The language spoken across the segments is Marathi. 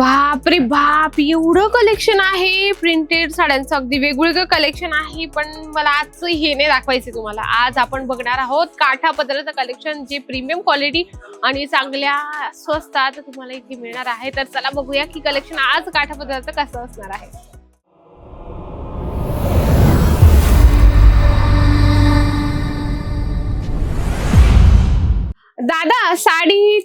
बाप रे बाप एवढं कलेक्शन आहे. प्रिंटेड साड्यांचं अगदी वेगवेगळं कलेक्शन आहे पण मला आज हे नाही दाखवायचे तुम्हाला. आज आपण बघणार आहोत काठा पदराचं कलेक्शन जे प्रीमियम क्वालिटी आणि चांगल्या स्वस्तात तुम्हाला इथे मिळणार आहे. तर चला बघूया की कलेक्शन आज काठा पदराचं कसं असणार आहे.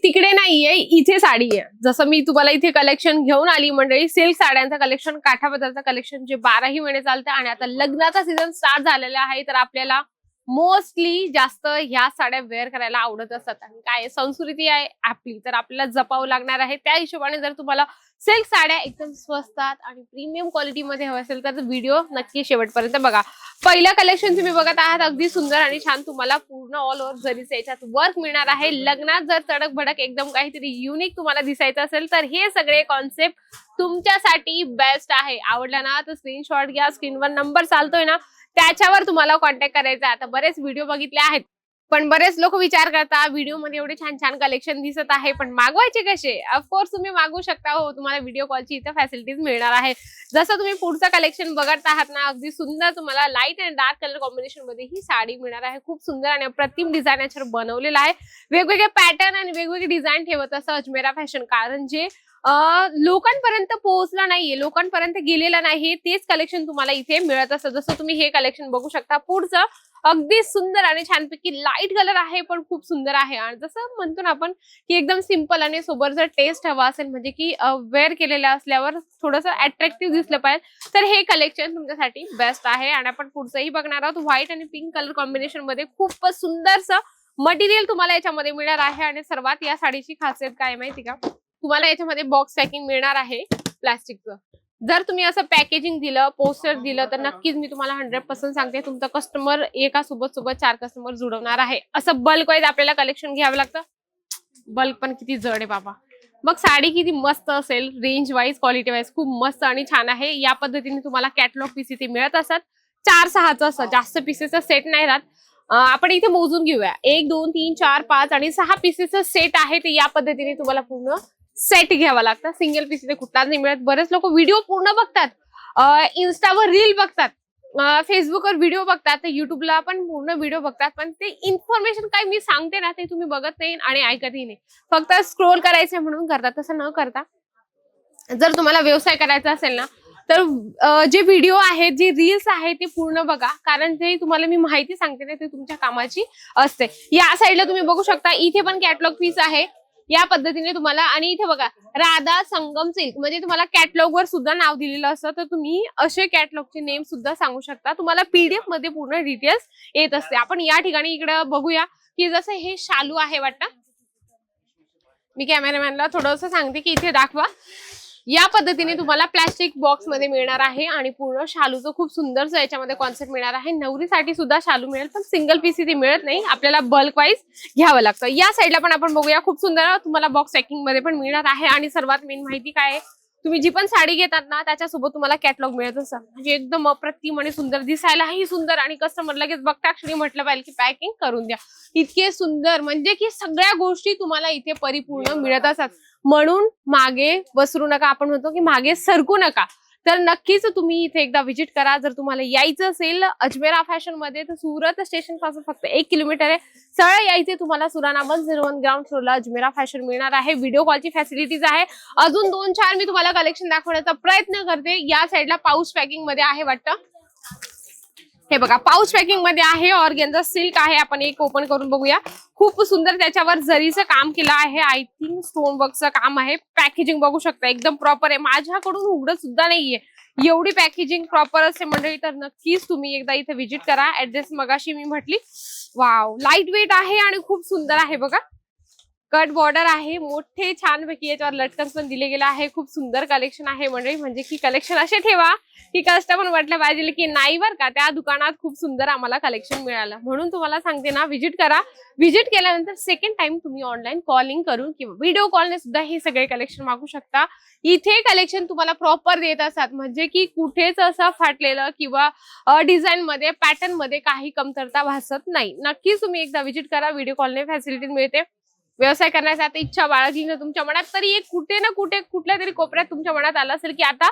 तिकडे नाहीये इथे साडी आहे. जसं मी तुम्हाला इथे कलेक्शन घेऊन आली मंडळी सिल्क साड्यांचं कलेक्शन काठापदरचं कलेक्शन जे बाराही महिने चालतं आणि आता लग्नाचा सीझन स्टार्ट झालेला आहे तर आपल्याला मोस्टली जास्त ह्या साड्या वेअर करायला आवडत असतात. आणि काय संस्कृती आहे आपली. तर आपल्याला जपावं लागणार आहे. त्या हिशोबाने जर तुम्हाला सिल्क साड्या एकदम स्वस्तात आणि प्रीमियम क्वालिटीमध्ये हवं असेल तर व्हिडिओ नक्की शेवटपर्यंत बघा. पहिलं कलेक्शन तुम्ही बघत आहात अगदी सुंदर आणि छान तुम्हाला पूर्ण ऑल ओव्हर जरीचं याच्यात वर्क मिळणार आहे. लग्नात जर चडक भडक एकदम काहीतरी युनिक तुम्हाला दिसायचं असेल तर हे सगळे कॉन्सेप्ट तुमच्यासाठी बेस्ट आहे. आवडला ना तर स्क्रीनशॉट घ्या. स्क्रीनवर नंबर चालतोय ना. त्याच्यावर तुम्हाला कॉन्टॅक्ट करायचा आता बरेच व्हिडिओ बघितले आहेत. पण बरेच लोक विचार करता व्हिडिओमध्ये एवढे छान छान कलेक्शन दिसत आहे पण मागवायचे कसे? ऑफकोर्स तुम्ही मागवू शकता हो. तुम्हाला व्हिडिओ कॉलची इथं फॅसिलिटीज मिळणार आहे. जसं तुम्ही पुढचं कलेक्शन बघत आहात ना अगदी सुंदर तुम्हाला लाइट अँड डार्क कलर कॉम्बिनेशनमध्ये ही साडी मिळणार आहे. खूप सुंदर आणि अप्रतिम डिझाईन याच्यावर बनवलेलं आहे. वेगवेगळे पॅटर्न आणि वेगवेगळे डिझाईन ठेवत असं अजमेरा फॅशन कारण जे लोकांपर्यंत पोहोचला नाहीये लोकांपर्यंत गेलेलं नाही तेच कलेक्शन तुम्हाला इथे मिळत असतं. जसं तुम्ही हे कलेक्शन बघू शकता पुढचं अगदी सुंदर आणि छानपैकी लाइट कलर आहे पण खूप सुंदर आहे. आणि जसं म्हणतो ना आपण की एकदम सिंपल आणि सोबत जर टेस्ट हवा असेल म्हणजे की वेअर केलेलं असल्यावर थोडंसं अट्रॅक्टिव्ह दिसलं पाहिजे तर हे कलेक्शन तुमच्यासाठी बेस्ट आहे. आणि आपण पुढचंही बघणार आहोत व्हाईट आणि पिंक कलर कॉम्बिनेशनमध्ये खूपच सुंदरसं मटेरियल तुम्हाला याच्यामध्ये मिळणार आहे. आणि सर्वात या साडीची खासियत काय आहे माहिती का? तुम्हाला याच्यामध्ये बॉक्स पॅकिंग मिळणार आहे प्लास्टिकचं जर तुम्ही असं पॅकेजिंग दिलं पोस्टर दिलं तर नक्कीच मी तुम्हाला हंड्रेड पर्सेंट सांगते तुमचा कस्टमर एका सोबत सोबत चार कस्टमर जुळवणार आहे. असं बल्क वाईज आपल्याला कलेक्शन घ्यावं लागतं. बल्क पण किती जड आहे बाबा. मग साडी किती मस्त असेल रेंज वाईज क्वालिटी वाईज खूप मस्त आणि छान आहे. या पद्धतीने तुम्हाला कॅटलॉग पीस इथे मिळत असतात. चार सहाचं असतं जास्त पीसेसचा सेट नाही राहत. आपण इथे मोजून घेऊया. एक दोन तीन चार पाच आणि सहा पीसेसचं सेट आहे ते या पद्धतीने तुम्हाला पूर्ण सेट घ्यावा लागतं. सिंगल पीस इथे कुठलाच नाही मिळत. बरेच लोक व्हिडिओ पूर्ण बघतात. इन्स्टावर रील बघतात. फेसबुकवर व्हिडिओ बघतात. तर युट्यूबला पण पूर्ण व्हिडिओ बघतात. पण ते इन्फॉर्मेशन काय मी सांगते ना ते तुम्ही बघत नाही आणि ऐकतही नाही. फक्त स्क्रोल करायचं म्हणून करतात तसं न करता जर तुम्हाला व्यवसाय करायचा असेल ना तर जे व्हिडिओ आहेत जे रील्स आहेत ते पूर्ण बघा. कारण जे तुम्हाला मी माहिती सांगते ना ते तुमच्या कामाची असते. या साईडला तुम्ही बघू शकता. इथे पण कॅटलॉग पीस आहे. या पद्धतीने तुम्हाला आणि इथे बघा राधा संगम सिल्क. म्हणजे तुम्हाला कॅटलॉग वर सुद्धा नाव दिलेलं असतं तर तुम्ही असे कॅटलॉगचे नेम सुद्धा सांगू शकता. तुम्हाला पीडीएफमध्ये पूर्ण डिटेल्स येत असते. आपण या ठिकाणी इकडे बघूया की जसं हे शालू आहे वाटतं. मी कॅमेरामॅनला थोडंसं सांगते की इथे दाखवा. या पद्धतीने तुम्हाला प्लॅस्टिक बॉक्समध्ये मिळणार आहे आणि पूर्ण शालूचं खूप सुंदरचं याच्यामध्ये कॉन्सेप्ट मिळणार आहे. नवरीसाठी सुद्धा शालू मिळेल पण सिंगल पीस इथे मिळत नाही. आपल्याला बल्क वाईज घ्यावं लागतं. या साईडला पण आपण बघूया. खूप सुंदर तुम्हाला बॉक्स पॅकिंगमध्ये पण मिळणार आहे. आणि सर्वात मेन माहिती काय आहे? तुम्ही जी पण साडी घेतात ना त्याच्यासोबत तुम्हाला कॅटलॉग मिळत असतं म्हणजे एकदम अप्रतिम आणि सुंदर दिसायलाही सुंदर आणि कस्टमर लगेच बघता क्षणी म्हटलं पाहिजे की पॅकिंग करून द्या. इतके सुंदर म्हणजे की सगळ्या गोष्टी तुम्हाला इथे परिपूर्ण मिळत असतात. म्हणून मागे बसरू नका. आपण म्हणतो की मागे सरकू नका. तर नक्कीच तुम्ही इथे एकदा व्हिजिट करा. जर तुम्हाला यायचं असेल अजमेरा फॅशनमध्ये तर सुरत स्टेशनपासून फक्त एक किलोमीटर आहे. सरळ यायचे तुम्हाला Surana one zero one ground फ्लोरला Ajmera fashion मिळणार आहे. व्हिडिओ कॉलची फॅसिलिटीज आहे. अजून दोन चार मी तुम्हाला कलेक्शन दाखवण्याचा प्रयत्न करते. या साईडला पाऊस पॅकिंगमध्ये आहे वाटतं. हे बघा पाऊच पॅकिंगमध्ये आहे ऑर्गेन्झा सिल्क आहे आपण एक ओपन करून बघूया. खूप सुंदर त्याच्यावर जरीचं काम केलं आहे आय थिंक स्टोन वर्कचं काम आहे. पॅकेजिंग बघू शकता एकदम प्रॉपर आहे. माझ्याकडून उघडत सुद्धा नाहीये. एवढी पॅकेजिंग प्रॉपर असते मंडळी तर नक्कीच तुम्ही एकदा इथे व्हिजिट करा. ऍड्रेस मगाशी मी म्हटली. वाव लाइट वेट आहे आणि खूप सुंदर आहे बघा. कट बॉर्डर आहे. मोठे छानपैकी याच्यावर लटकन पण दिले गेले आहे. खूप सुंदर कलेक्शन आहे मंडळी. म्हणजे की कलेक्शन असे ठेवा की कस्टमर म्हटलं पाहिजे की नाही बर का त्या दुकानात खूप सुंदर आम्हाला कलेक्शन मिळालं. म्हणून तुम्हाला सांगते ना व्हिजिट करा. व्हिजिट केल्यानंतर सेकंड टाइम तुम्ही ऑनलाईन कॉलिंग करून किंवा व्हिडिओ कॉलने सुद्धा हे सगळे कलेक्शन मागू शकता. इथे कलेक्शन तुम्हाला प्रॉपर देत असतात. म्हणजे की कुठेच असं फाटलेलं किंवा डिझाईन मध्ये पॅटर्नमध्ये काही कमतरता भासत नाही. नक्कीच तुम्ही एकदा व्हिजिट करा. व्हिडिओ कॉलने फॅसिलिटी मिळते. व्यवसाय करण्याची आता इच्छा बाळगली ना तुमच्या मनात तरी एक कुठे ना कुठे कुठल्या तरी कोपऱ्यात तुमच्या मनात आलं असेल की आता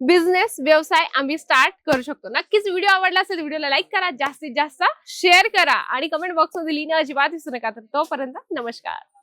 बिझनेस व्यवसाय आम्ही स्टार्ट करू शकतो. नक्कीच व्हिडिओ आवडला असेल व्हिडिओला लाईक करा. जास्तीत जास्त शेअर करा. आणि कमेंट बॉक्समध्ये लिहिणं अजिबात दिसू नका. तर तोपर्यंत नमस्कार.